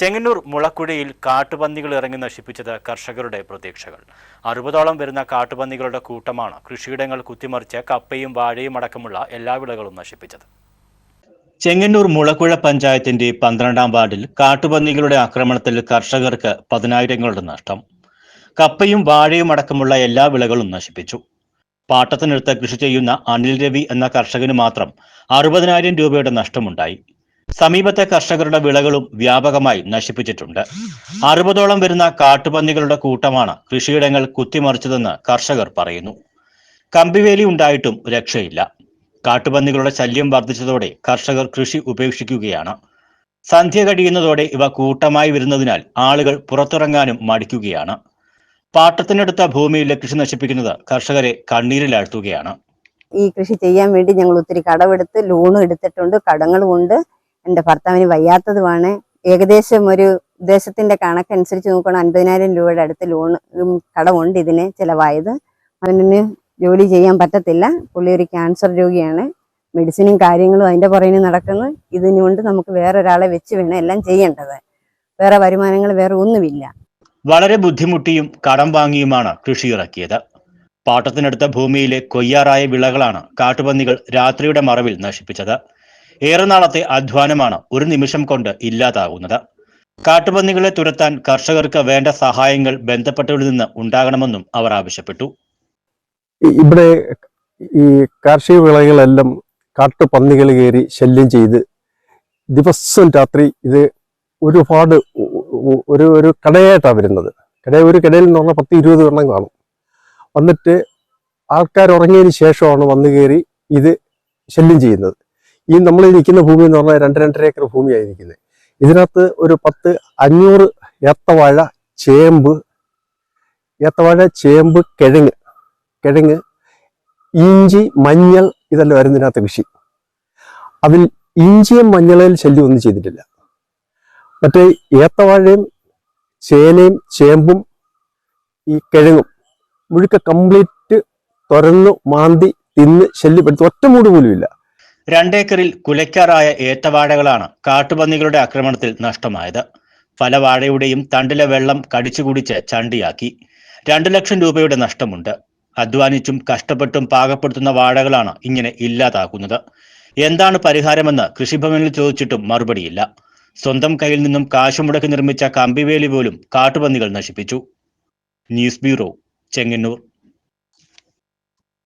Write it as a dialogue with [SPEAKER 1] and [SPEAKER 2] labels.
[SPEAKER 1] ചെങ്ങന്നൂർ മുളക്കുഴയിൽ കാട്ടുപന്നികൾ ഇറങ്ങി നശിപ്പിച്ചത് കർഷകരുടെ പ്രതീക്ഷകൾ. അറുപതോളം വരുന്ന കാട്ടുപന്നികളുടെ കൂട്ടമാണ് കൃഷിയിടങ്ങൾ കുത്തിമറിച്ച് കപ്പയും വാഴയും അടക്കമുള്ള എല്ലാ വിളകളും നശിപ്പിച്ചത്. ചെങ്ങന്നൂർ മുളക്കുഴ പഞ്ചായത്തിന്റെ പന്ത്രണ്ടാം വാർഡിൽ കാട്ടുപന്നികളുടെ ആക്രമണത്തിൽ കർഷകർക്ക് പതിനായിരങ്ങളുടെ നഷ്ടം. കപ്പയും വാഴയും അടക്കമുള്ള എല്ലാ വിളകളും നശിപ്പിച്ചു. പാട്ടത്തിനടുത്ത് കൃഷി ചെയ്യുന്ന അനിൽ രവി എന്ന കർഷകന് മാത്രം അറുപതിനായിരം രൂപയുടെ നഷ്ടമുണ്ടായി. സമീപത്തെ കർഷകരുടെ വിളകളും വ്യാപകമായി നശിപ്പിച്ചിട്ടുണ്ട്. അറുപതോളം വരുന്ന കാട്ടുപന്നികളുടെ കൂട്ടമാണ് കൃഷിയിടങ്ങൾ കുത്തിമറിച്ചതെന്ന് കർഷകർ പറയുന്നു. കമ്പിവേലി ഉണ്ടായിട്ടും രക്ഷയില്ല. കാട്ടുപന്നികളുടെ ശല്യം വർദ്ധിച്ചതോടെ കർഷകർ കൃഷി ഉപേക്ഷിക്കുകയാണ്. സന്ധ്യ കഴിയുന്നതോടെ ഇവ കൂട്ടമായി വരുന്നതിനാൽ ആളുകൾ പുറത്തിറങ്ങാനും മടിക്കുകയാണ്. പാട്ടത്തിനടുത്ത ഭൂമിയിലെ കൃഷി നശിപ്പിക്കുന്നത് കർഷകരെ കണ്ണീരിലാഴ്ത്തുകയാണ്.
[SPEAKER 2] ഈ കൃഷി ചെയ്യാൻ വേണ്ടി ഞങ്ങൾ ഒത്തിരി കടമെടുത്ത് ലോണും എടുത്തിട്ടുണ്ട് കടങ്ങളും ഉണ്ട്. എന്റെ ഭർത്താവിന് വയ്യാത്തതുമാണ്. ഏകദേശം ഒരു ഉദ്ദേശത്തിന്റെ കണക്കനുസരിച്ച് നോക്കുകയാണെങ്കിൽ അൻപതിനായിരം രൂപയുടെ അടുത്ത് ലോൺ കടമുണ്ട് ഇതിന് ചിലവായത്. അവന് ജോലി ചെയ്യാൻ പറ്റത്തില്ല. പുള്ളി ഒരു ക്യാൻസർ രോഗിയാണ്. മെഡിസിനും കാര്യങ്ങളും അതിന്റെ പുറകിന് നടക്കുന്നു. ഇതിനുകൊണ്ട് നമുക്ക് വേറെ ഒരാളെ വെച്ച് വേണം എല്ലാം ചെയ്യേണ്ടത്. വേറെ വരുമാനങ്ങൾ വേറെ ഒന്നുമില്ല.
[SPEAKER 1] വളരെ ബുദ്ധിമുട്ടിയും കടം വാങ്ങിയുമാണ് കൃഷി ഇറക്കിയത്. പാട്ടത്തിനടുത്ത ഭൂമിയിലെ കൊയ്യാറായ വിളകളാണ് കാട്ടുപന്നികൾ രാത്രിയുടെ മറവിൽ നശിപ്പിച്ചത്. ഏറെ നാളത്തെ അധ്വാനമാണ് ഒരു നിമിഷം കൊണ്ട് ഇല്ലാതാകുന്നത്. കാട്ടുപന്നികളെ തുരത്താൻ കർഷകർക്ക് വേണ്ട സഹായങ്ങൾ ബന്ധപ്പെട്ടവരിൽ നിന്ന് ഉണ്ടാകണമെന്നും അവർ ആവശ്യപ്പെട്ടു.
[SPEAKER 3] ഇവിടെ ഈ കാർഷിക വിളകളെല്ലാം കാട്ടുപന്നികൾ കയറി ശല്യം ചെയ്ത് ദിവസം രാത്രി ഇത് ഒരുപാട് ഒരു ഒരു കടയായിട്ടാണ് വരുന്നത്. കട ഒരു കടയിൽ നിന്ന് പറഞ്ഞാൽ പത്ത് ഇരുപത് എണ്ണം കാണും. വന്നിട്ട് ആൾക്കാർ ഉറങ്ങിയതിന് ശേഷമാണ് വന്നു കയറി ഇത് ശല്യം ചെയ്യുന്നത്. ഈ നമ്മൾ നിൽക്കുന്ന ഭൂമി എന്ന് പറഞ്ഞാൽ രണ്ട് രണ്ടര ഏക്കർ ഭൂമിയായി നിൽക്കുന്നത്. ഇതിനകത്ത് ഒരു പത്ത് അഞ്ഞൂറ് ഏത്തവാഴ ചേമ്പ് ഏത്തവാഴ ചേമ്പ് കിഴങ്ങ് കിഴങ്ങ് ഇഞ്ചി മഞ്ഞൾ ഇതെല്ലാം വരുന്നതിനകത്ത് കൃഷി. അതിൽ ഇഞ്ചിയും മഞ്ഞളിൽ ശല്യം ഒന്നും ചെയ്തിട്ടില്ല. മറ്റേ ഏത്തവാഴയും ചേനയും ചേമ്പും ഈ കിഴങ്ങും മുഴുക്ക കംപ്ലീറ്റ് തുറന്നു മാന്തി തിന്ന് ശല്യപ്പെടുത്തി ഒറ്റ മൂട് പോലും ഇല്ല
[SPEAKER 1] രണ്ടേക്കറിൽ കുലയ്ക്കാറായ ഏത്തവാഴകളാണ് കാട്ടുപന്നികളുടെ ആക്രമണത്തിൽ നഷ്ടമായത്. ഫലവാഴയുടെയും തണ്ടിലെ വെള്ളം കടിച്ചു കുടിച്ച് ചണ്ടിയാക്കി. രണ്ടു ലക്ഷം രൂപയുടെ നഷ്ടമുണ്ട്. അധ്വാനിച്ചും കഷ്ടപ്പെട്ടും പാകപ്പെടുത്തുന്ന വാഴകളാണ് ഇങ്ങനെ ഇല്ലാതാക്കുന്നത്. എന്താണ് പരിഹാരമെന്ന് കൃഷിഭവനിൽ ചോദിച്ചിട്ടും മറുപടിയില്ല. സ്വന്തം കയ്യിൽ നിന്നും കാശുമുടക്കി നിർമ്മിച്ച കമ്പിവേലി പോലും കാട്ടുപന്നികൾ നശിപ്പിച്ചു. News bureau Chengannur.